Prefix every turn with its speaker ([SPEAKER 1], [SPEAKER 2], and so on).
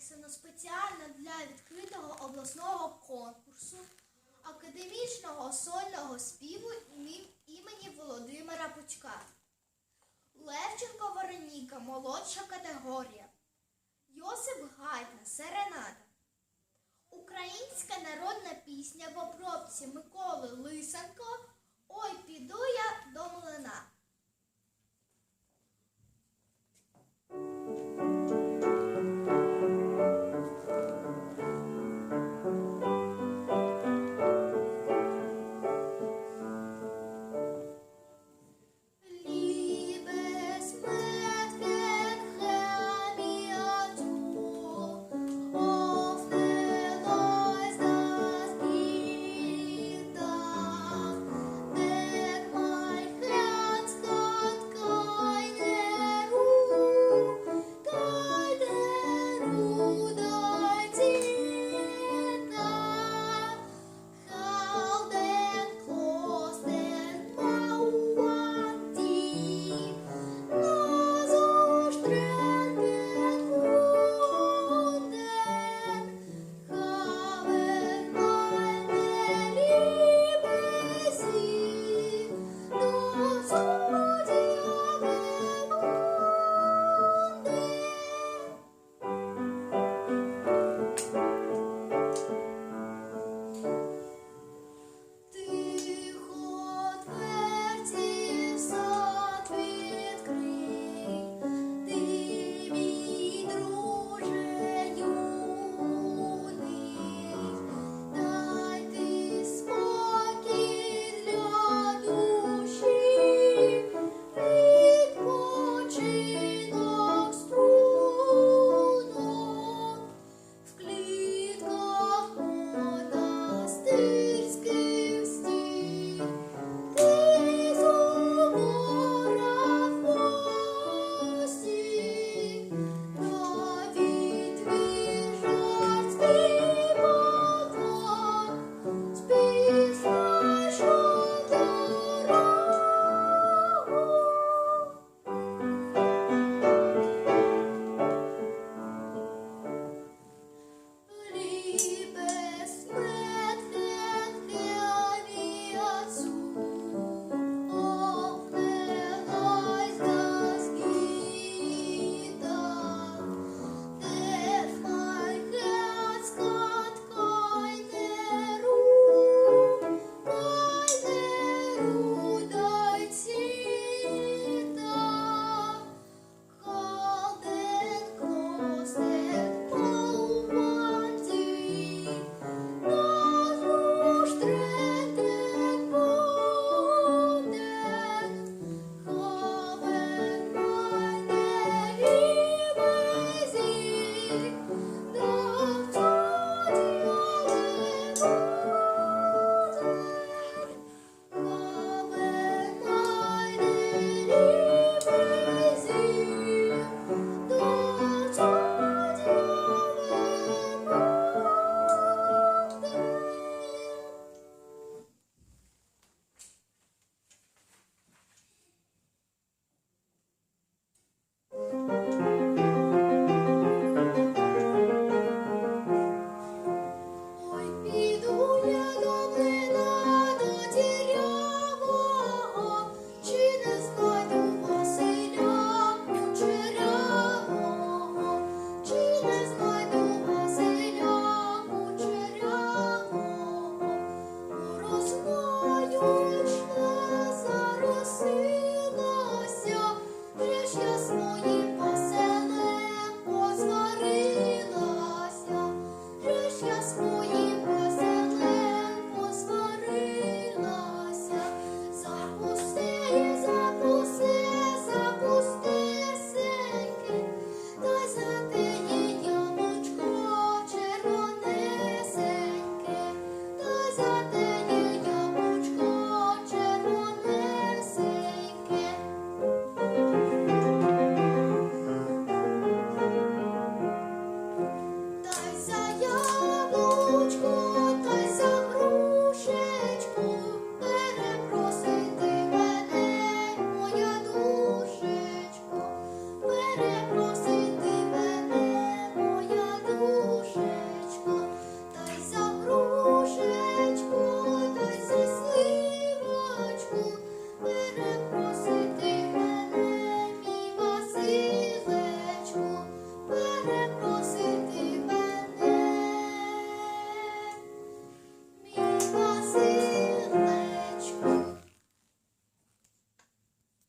[SPEAKER 1] написано спеціально для відкритого обласного конкурсу академічного сольного співу імені Володимира Пучка. Левченко Вероніка, молодша категорія. Йосип Гайдна, Серенада. Українська народна пісня в обробці Миколи Лисенко